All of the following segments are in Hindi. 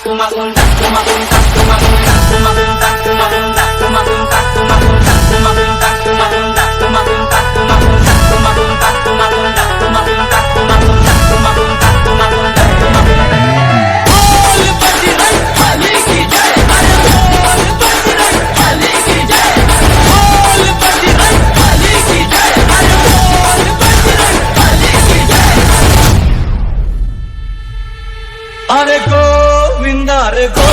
Tuma, tuma, tuma, tuma, tuma, tuma, de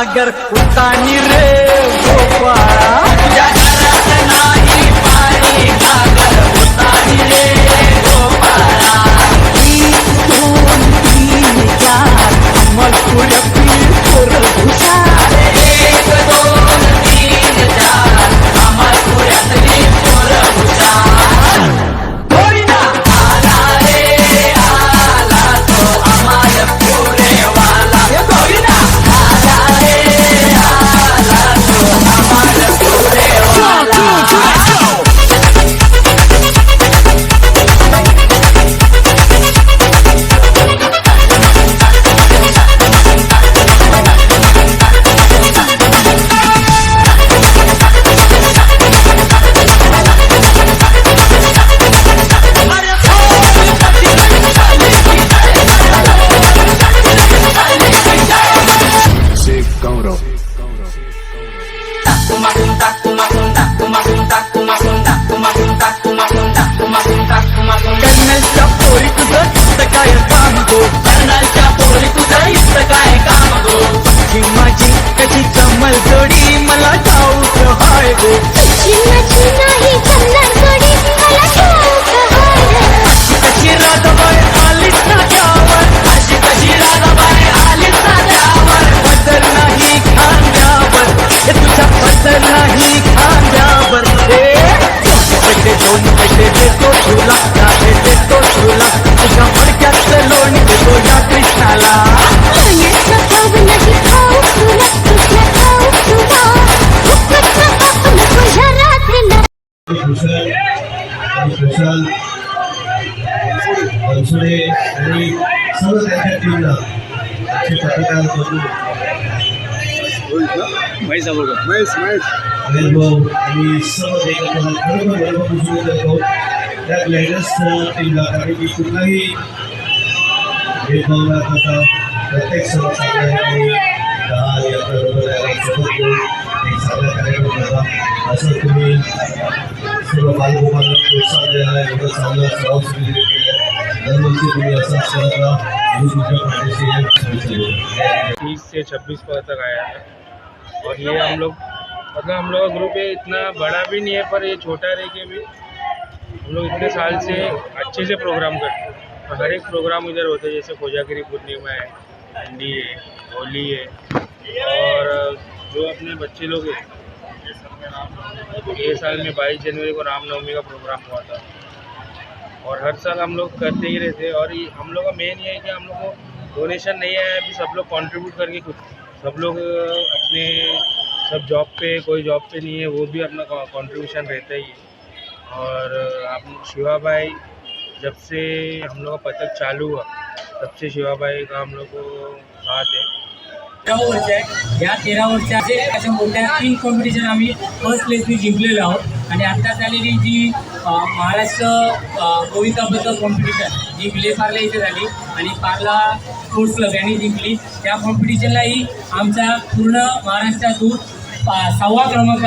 पाणी घागर उतानी रे गोपाळा टर्मिनल च्या पोरी तुझं काय काम कुशल आणि कुशल बनसोडे आणि सर्व त्यांच्या टीमला आजचे पत्रकार बंधू अनिल भाऊ आणि सर्व देखील खरोखर बरोबर कुशल करतो त्या ग्लायडर्स टीमला कारण की कुठलाही भेदभाव न करता प्रत्येक सर्व चांगल्या दहा आणि अकरा बरोबर सोबत घेऊन एक चांगला प्रोत्साहन आणि तुमच्या पाठीशी आहे. तीस से छब्बीस पद तक आया है। और ये हम लोग मतलब हम लोग का ग्रुप है इतना बड़ा भी नहीं है, पर ये छोटा रह के भी हम लोग इतने साल से अच्छे से प्रोग्राम करते हैं। और हर एक प्रोग्राम इधर होते हैं, जैसे कोजागिरी पूर्णिमा है ठंडी है, होली है। और जो अपने बच्चे लोग हैं ये साल में बाईस जनवरी को रामनवमी का प्रोग्राम हुआ था। और हर साल हम लोग करते ही रहते और हम लोग का मेन ये है कि हम लोग को डोनेशन नहीं आया अभी सब लोग कंट्रीब्यूट करके कुछ सब लोग अपने सब जॉब पे, कोई जॉब पे नहीं है, वो भी अपना कंट्रीब्यूशन रहता ही है। और आप शिवा भाई, जब से हम लोग का पथक चालू हुआ, तब से शिवा भाई का हम लोग को साथ है। तेरा वर्ष आहे. या तेरा वर्षाचे अशा मोठ्या तीन कॉम्पिटिशन आम्ही फर्स्ट प्लेसनी जिंकलेलो आहोत. आणि आत्ताच आलेली जी महाराष्ट्र अ, गोविंदाबद्दल कॉम्पिटिशन जी विलेपार्ला इथे झाली. आणि पार्ला स्पोर्ट्स क्लब यांनी जिंकली. त्या कॉम्पिटिशनलाही आमचा पूर्ण महाराष्ट्रातून सहावा क्रमांक